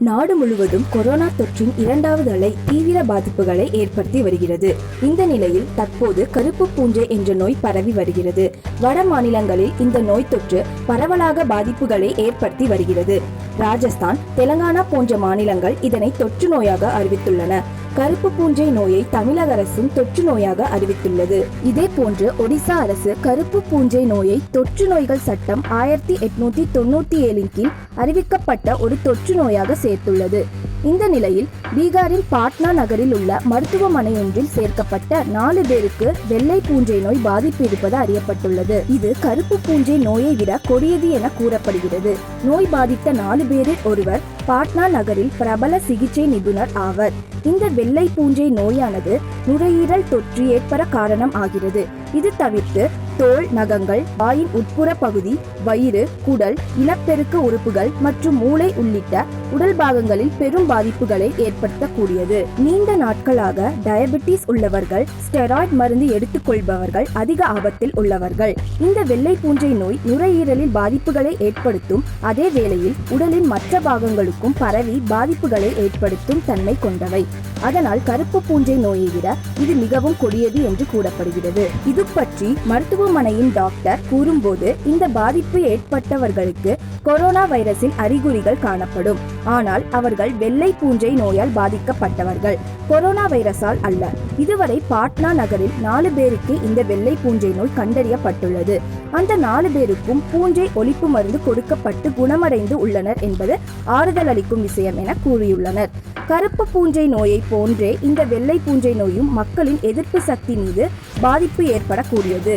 நாடு முழுவதும் கொரோனா தொற்றின் இரண்டாவது அலை தீவிர பாதிப்புகளை ஏற்படுத்தி வருகிறது. இந்த நிலையில் தற்போது கருப்பு பூஞ்சை என்ற நோய் பரவி வருகிறது. வட மாநிலங்களில் இந்த நோய் தொற்று பரவலாக பாதிப்புகளை ஏற்படுத்தி வருகிறது. ராஜஸ்தான் தெலங்கானா போன்ற மாநிலங்கள் இதனை தொற்று நோயாக அறிவித்துள்ளன. கருப்பு பூஞ்சை நோயை தமிழக அரசும் தொற்று நோயாக அறிவித்துள்ளது. இதே போன்று ஒடிசா அரசு கருப்பு பூஞ்சை நோயை தொற்று நோய்கள் சட்டம் ஆயிரத்தி எட்நூத்தி தொண்ணூத்தி ஏழின் கீழ் அறிவிக்கப்பட்ட ஒரு தொற்று நோயாக சேர்த்துள்ளது. இந்த நிலையில் பீகாரின் பாட்னா நகரில் உள்ள மருத்துவமனை ஒன்றில் சேர்க்கப்பட்ட நாலு பேருக்கு வெள்ளை பூஞ்சை நோய் பாதிப்பு இருப்பது அறியப்பட்டுள்ளது. இது கருப்பு பூஞ்சை நோயை விட கொடியது என கூறப்படுகிறது. நோய் பாதித்த நாலு பேரில் ஒருவர் பாட்னா நகரில் பிரபல சிகிச்சை நிபுணர் ஆவர். இந்த வெள்ளை பூஞ்சை நோயானது நுரையீரல் தொற்று ஏற்பட காரணம் ஆகிறது. இது தவிர்த்து தோல் நகங்கள் வாயின் உட்புற பகுதி வயிறு குடல் இனப்பெருக்க உறுப்புகள் மற்றும் மூளை உள்ளிட்ட உடல் பாகங்களில் பெரும் பாதிப்புகளை ஏற்படுத்தக்கூடியது. நீண்ட நாட்களாக டயபெட்டிஸ் உள்ளவர்கள் ஸ்டெராய்ட் மருந்து எடுத்துக்கொள்பவர்கள் அதிக ஆபத்தில் உள்ளவர்கள். இந்த வெள்ளை பூஞ்சை நோய் நுரையீரலில் பாதிப்புகளை ஏற்படுத்தும். அதே வேளையில் உடலின் மற்ற பாகங்களுக்கும் பரவி பாதிப்புகளை ஏற்படுத்தும் தன்மை கொண்டவை. அதனால் கருப்பு பூஞ்சை நோயை விட இது மிகவும் கொடியது என்று கூறப்படுகிறது. இது பற்றி மருத்துவமனையின் டாக்டர் கூறும்போது இந்த பாதிப்பு ஏற்பட்டவர்களுக்கு கொரோனா வைரஸின் அறிகுறிகள் காணப்படும். ஆனால் அவர்கள் வெள்ளை பூஞ்சை நோயால் பாதிக்கப்பட்டவர்கள். கொரோனா வைரஸால் அல்ல. இதுவரை பாட்னா நகரில் நாலு பேருக்கு இந்த வெள்ளை பூஞ்சை நோய் கண்டறியப்பட்டுள்ளது. அந்த நாலு பேருக்கும் பூஞ்சை ஒழிப்பு மருந்து கொடுக்கப்பட்டு குணமடைந்து உள்ளனர் என்பது ஆறுதல் அளிக்கும் விஷயம் என கூறியுள்ளனர். கருப்பு பூஞ்சை நோயை போன்றே இந்த வெள்ளை பூஞ்சை நோயும் மக்களின் எதிர்ப்பு சக்தி மீது பாதிப்பு ஏற்படக்கூடியது.